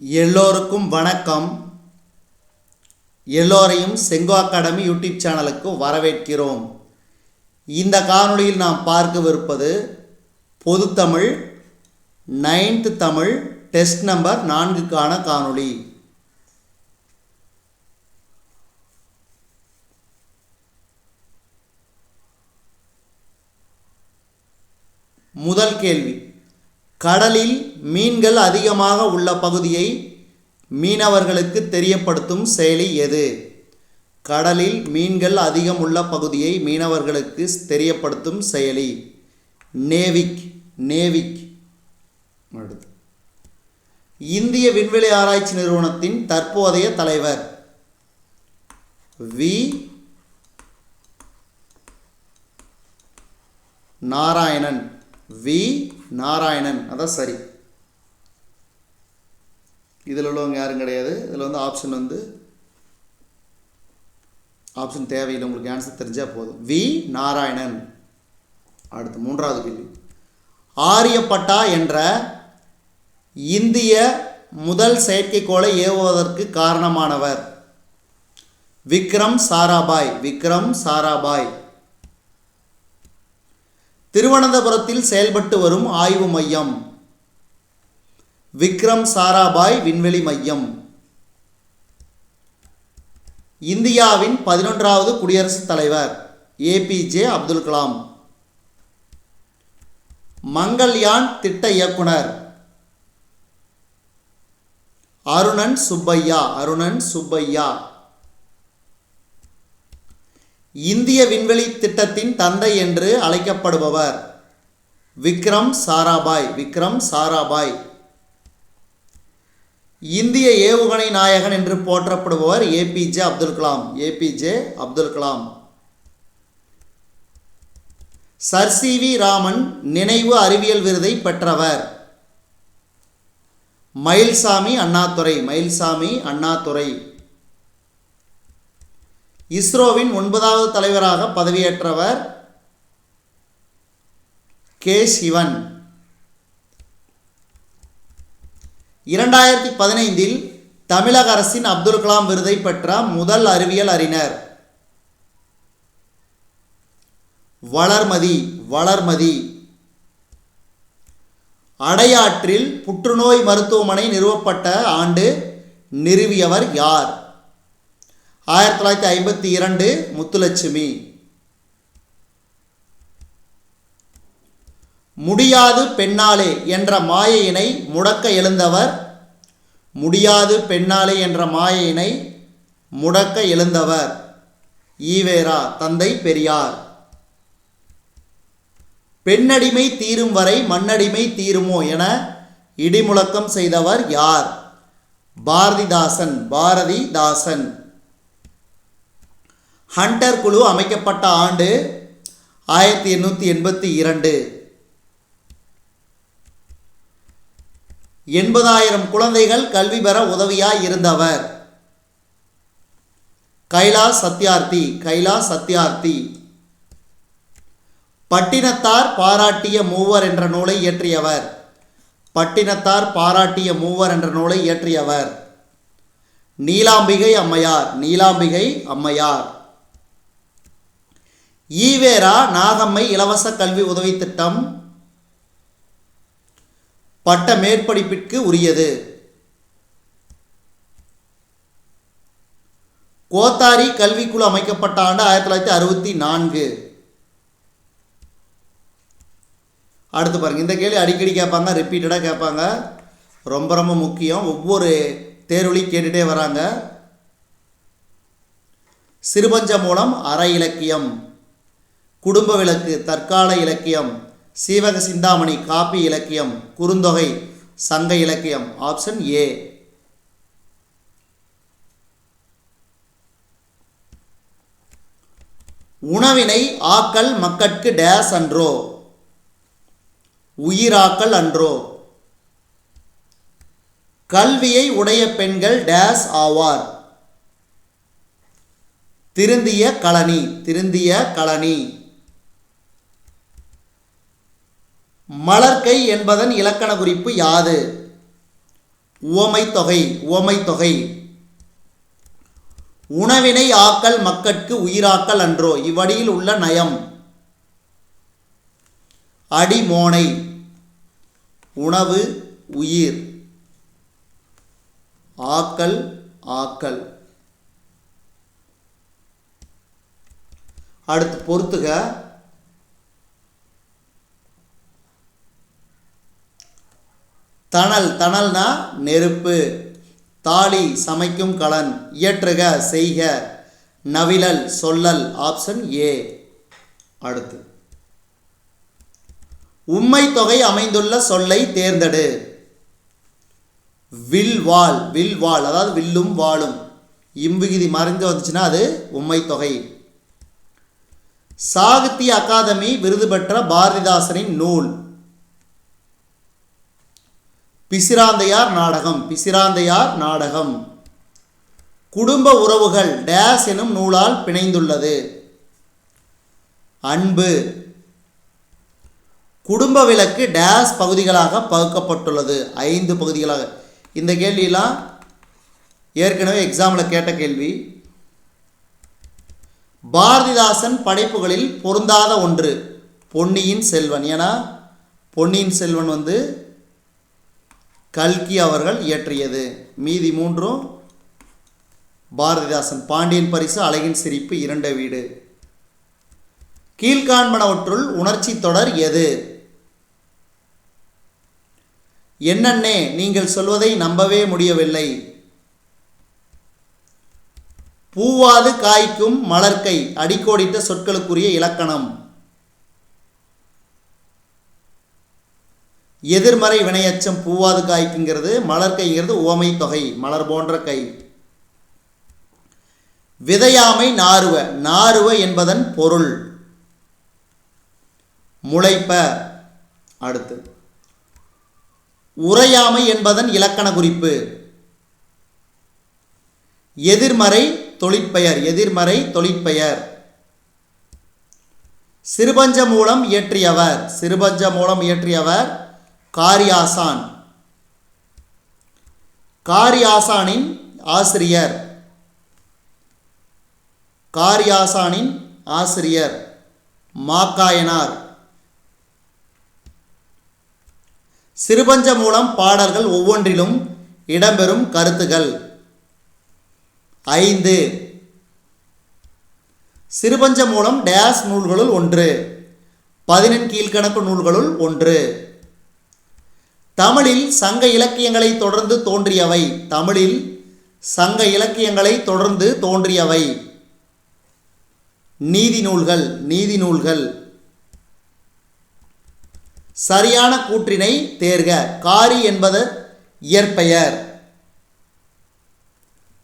எல்லோருக்கும் வணக்கம். எல்லோரையும் செங்கோ அகாடமி யூடியூப் சேனலுக்கு வரவேற்கிறோம். இந்த காணொளியில் நாம் பார்க்கவிருப்பது பொதுத்தமிழ் நைன்த் தமிழ் டெஸ்ட் நம்பர் நான்குக்கான காணொளி. முதல் கேள்வி. கடலில் மீன்கள் அதிகமாக உள்ள பகுதியை மீனவர்களுக்கு தெரியப்படுத்தும் செயலி எது? கடலில் மீன்கள் அதிகம் உள்ள பகுதியை மீனவர்களுக்கு தெரியப்படுத்தும் செயலி. நேவிக் நேவிக். அடுத்து. இந்திய விண்வெளி ஆராய்ச்சி நிறுவனத்தின் தற்போதைய தலைவர் வி. நாராயணன். வி. நாராயணன். அதான் சரி. இதில் உள்ளவங்க யாரும் கிடையாது. இதில் வந்து ஆப்ஷன் வந்து ஆப்ஷன் தேவையில்லை. உங்களுக்கு ஆன்சர் தெரிஞ்சால் போதும். வி நாராயணன். அடுத்து மூன்றாவது கேள்வி. ஆரியப்பட்டா என்ற இந்திய முதல் செயற்கைக்கோளை ஏவுவதற்கு காரணமானவர். விக்ரம் சாராபாய். விக்ரம் சாராபாய். திருவனந்தபுரத்தில் செயல்பட்டு வரும் ஆய்வு மையம். விக்ரம் சாராபாய் விண்வெளி மையம். இந்தியாவின் பதினொன்றாவது குடியரசுத் தலைவர் ஏபிஜே அப்துல் கலாம். மங்கள்யான் திட்ட இயக்குனர் அருணன் சுப்பையா அருணன் சுப்பையா. இந்திய விண்வெளி திட்டத்தின் தந்தை என்று அழைக்கப்படுபவர். விக்ரம் சாராபாய் விக்ரம் சாராபாய். இந்திய ஏவுகணை நாயகன் என்று போற்றப்படுபவர் APJ Abdul Kalam. APJ Abdul Kalam. Sir C V Raman நினைவு அறிவியல் விருதை பெற்றவர். மயில்சாமி அண்ணாதுரை மயில்சாமி அண்ணாதுரை. இஸ்ரோவின் ஒன்பதாவது தலைவராக பதவியேற்றவர் கே சிவன். இரண்டாயிரத்தி பதினைந்தில் தமிழக அரசின் அப்துல் கலாம் விருதை பெற்ற முதல் அறிவியல் அறிஞர். வளர்மதி வளர்மதி. அடையாற்றில் புற்றுநோய் மருத்துவமனை நிறுவப்பட்ட ஆண்டு நிறுவியவர் யார்? ஆயிரத்தி தொள்ளாயிரத்தி ஐம்பத்தி இரண்டு முத்துலட்சுமி. முடியாது பெண்ணாலே என்ற மாயையினை முடக்க எழுந்தவர் முடியாது பெண்ணாலே என்ற மாயையினை முடக்க எழுந்தவர் ஈவேரா தந்தை பெரியார். பெண்ணடிமை தீரும் வரை மண்ணடிமை தீருமோ என இடிமுழக்கம் செய்தவர் யார்? பாரதிதாசன் பாரதிதாசன். ஹண்டர் குழு அமைக்கப்பட்ட ஆண்டு ஆயிரத்தி எண்ணூற்றி எண்பத்தி இரண்டு. எண்பதாயிரம் குழந்தைகள் கல்வி பெற உதவியாக இருந்தவர். கைலாஸ் சத்யார்த்தி கைலாஸ் சத்யார்த்தி. பட்டினத்தார் பாராட்டிய மூவர் என்ற நூலை இயற்றியவர். பட்டினத்தார் பாராட்டிய மூவர் என்ற நூலை இயற்றியவர். நீலாம்பிகை அம்மையார் நீலாம்பிகை அம்மையார். ஈவேரா நாகம்மை இலவச கல்வி உதவி திட்டம் பட்ட மேற்படிப்பிற்கு உரியது. கோத்தாரி கல்விக்குழு அமைக்கப்பட்ட ஆண்டு ஆயிரத்தி தொள்ளாயிரத்தி அறுபத்தி நான்கு. அடுத்து பாருங்க இந்த கேள்வி அடிக்கடி கேட்பாங்க ரிப்பீட்டடாக கேட்பாங்க. ரொம்ப ரொம்ப முக்கியம். ஒவ்வொரு தேர்வுலையும் கேட்டுகிட்டே வராங்க. சிறுபஞ்ச மூலம் அற இலக்கியம். குடும்ப விளக்கு தற்கால இலக்கியம் சீவக சிந்தாமணி காப்பி இலக்கியம் குறுந்தொகை சங்க இலக்கியம் ஆப்ஷன் ஏ உணவினை ஆக்கல் மக்கட்கு டேஸ் அன்றோ உயிராக்கல் அன்றோ. கல்வியை உடைய பெண்கள் டேஸ் ஆவார். திருந்திய களனி திருந்திய களனி மலர்க்கை என்பதன் இலக்கண குறிப்பு யாது? உவமை தொகை உவமை தொகை உணவினை ஆக்கல் மக்கட்கு உயிராக்கல் அன்றோ இவ்வடியில் உள்ள நயம். அடிமோனை உணவு உயிர். ஆக்கல் ஆக்கல். அடுத்து பொறுத்துக. தணல் தணல்னா நெருப்பு. தாலி சமைக்கும் கலன் இயற்றுக செய்க. நவிழல் சொல்லல் ஆப்ஷன் ஏ அடுத்து. உம்மை தொகை அமைந்துள்ள சொல்லை தேர்ந்தெடு. வில் வாள் வில் வாள் அதாவது வில்லும் வாளும். இம்புகிதி மறைந்து வந்துச்சுன்னா அது உம்மை தொகை. சாகித்ய அகாதமி விருது பெற்ற பாரதிதாசனின் நூல். பிசிராந்தையார் நாடகம் பிசிராந்தையார் நாடகம். குடும்ப உறவுகள் டேஸ் எனும் நூலால் பிணைந்துள்ளது. அன்பு. குடும்ப விளக்கு டேஸ் பகுதிகளாக பகுக்கப்பட்டுள்ளது. ஐந்து பகுதிகளாக. இந்த கேள்வியெல்லாம் ஏற்கனவே எக்ஸாமில் கேட்ட கேள்வி. பாரதிதாசன் படைப்புகளில் பொருந்தாத ஒன்று பொன்னியின் செல்வன். ஏன்னா பொன்னியின் செல்வன் வந்து கல்கி அவர்கள் இயற்றியது. மீதி மூன்றும் பாரதிதாசன் பாண்டியன் பரிசு அழகின் சிரிப்பு இரண்ட வீடு. கீழ்காண்பனவற்றுள் உணர்ச்சி தொடர் எது? என்னென்னே நீங்கள் சொல்வதை நம்பவே முடியவில்லை. பூவாது காய்க்கும் மலர்க்கை அடிக்கோடிட்ட சொற்களுக்குரிய இலக்கணம். எதிர்மறை வினையச்சம் பூவாது காய்க்குங்கிறது மலர் கைங்கிறது ஓமை தொகை மலர் போன்ற கை. விதையாமை நாறுவ நாறுவ என்பதன் பொருள். முளைப்ப அடுத்து. உரையாமை என்பதன் இலக்கண குறிப்பு. எதிர்மறை தொழிற்பெயர் எதிர்மறை தொழிற்பெயர். சிறுபஞ்ச மூலம் இயற்றியவர் சிறுபஞ்ச மூலம் இயற்றியவர் காரியாசான். காரியாசானின் ஆசிரியர். காரியாசானின் ஆசிரியர். மாக்காயனார். சிறுபஞ்ச மூலம் பாடல்கள் ஒவ்வொன்றிலும் இடம்பெறும் கருத்துகள். ஐந்து. சிறுபஞ்ச மூலம் டேஸ் நூல்களுள் ஒன்று. பதினெண் கீழ்கணக்கு நூல்களுள் ஒன்று. தமிழில் சங்க இலக்கியங்களை தொடர்ந்து தோன்றியவை. தமிழில் சங்க இலக்கியங்களை தொடர்ந்து தோன்றியவை. நீதி நூல்கள் நீதி நூல்கள். சரியான கூற்றினை தேர்க. காரி என்பது இயற்பெயர்.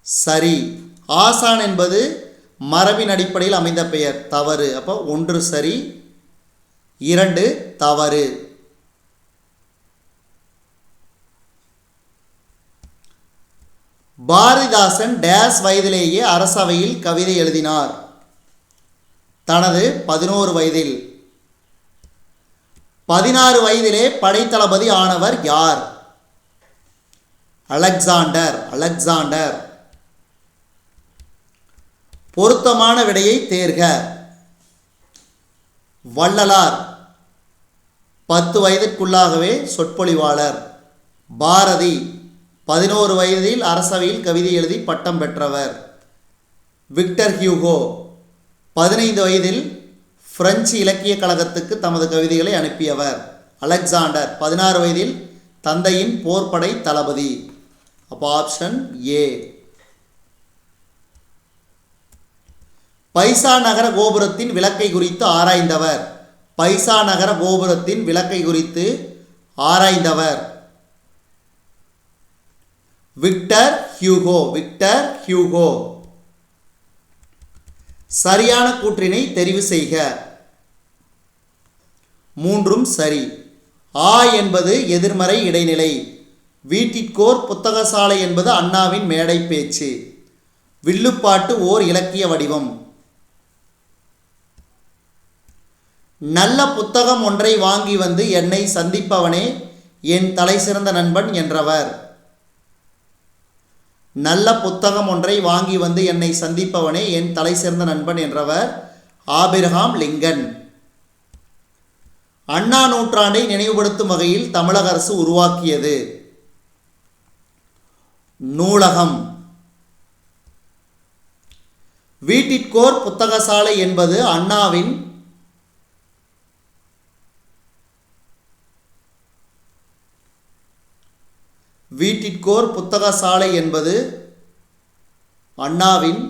சரி. ஆசான் என்பது மரபின் அடிப்படையில் அமைந்த பெயர். தவறு. அப்போ ஒன்று சரி இரண்டு தவறு. பாரதிதாசன் டேஸ் வயதிலேயே அரசவையில் கவிதை எழுதினார். தனது பதினோரு வயதில். பதினாறு வயதிலே படைத்தளபதி ஆனவர் யார்? Alexander Alexander. பொருத்தமான விடையை தேர்க. வள்ளலார். பத்து வயதிற்குள்ளாகவே சொற்பொழிவாளர். பாரதி. பதினோரு வயதில் அரசவையில் கவிதை எழுதி பட்டம் பெற்றவர். விக்டர் ஹியூகோ பதினைந்து வயதில் பிரெஞ்சு இலக்கிய கழகத்துக்கு தமது கவிதைகளை அனுப்பியவர். அலெக்சாண்டர் பதினாறு வயதில் தந்தையின் போர்ப்படை தளபதி. அப்போ ஆப்ஷன் ஏ பைசா நகர கோபுரத்தின் விளக்கை குறித்து ஆராய்ந்தவர். பைசா நகர கோபுரத்தின் விளக்கை குறித்து ஆராய்ந்தவர். Victor Hugo Victor Hugo. சரியான கூற்றினை தெரிவு செய்க. மூன்றும் சரி. ஆ என்பது எதிர்மறை இடைநிலை. வீட்டிற்கோர் புத்தகசாலை என்பது அண்ணாவின் மேடை பேச்சு. வில்லுப்பாட்டு ஓர் இலக்கிய வடிவம். நல்ல புத்தகம் ஒன்றை வாங்கி வந்து என்னை சந்திப்பவனே என் தலை சிறந்த நண்பன் என்றவர். நல்ல புத்தகம் ஒன்றை வாங்கி வந்து என்னை சந்திப்பவனே என் தலை சிறந்த நண்பன் என்றவர் ஆபிரகாம் லிங்கன். அண்ணா நூற்றாண்டை நினைவுபடுத்தும் வகையில் தமிழக அரசு உருவாக்கியது. நூலகம். வீட்டிற்கோர் புத்தகசாலை என்பது அண்ணாவின் வீட்டிற்கோர் புத்தக சாலை என்பது அண்ணாவின்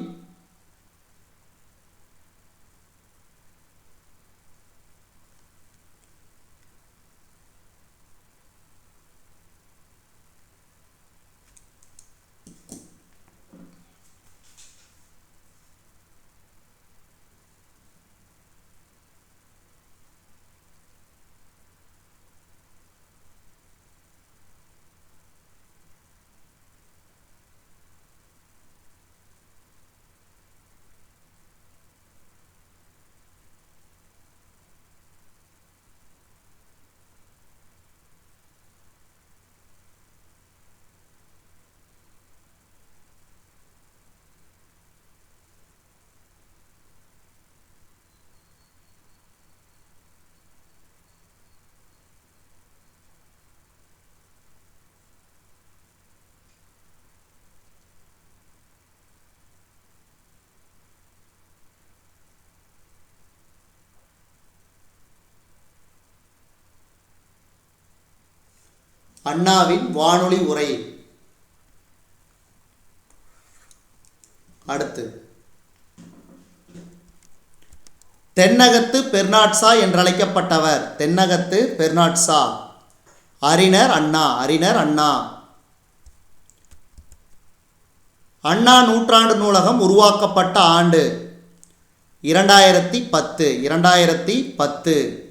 அண்ணாவின் வானொலி உரை. அடுத்து. தென்னகத்து பெர்னாட்சா என்றழைக்கப்பட்டவர். தென்னகத்து பெர்னாட்சா. அறிஞர் அண்ணா அறிஞர் அண்ணா. அண்ணா நூற்றாண்டு நூலகம் உருவாக்கப்பட்ட ஆண்டு. இரண்டாயிரத்தி பத்து இரண்டாயிரத்தி பத்து.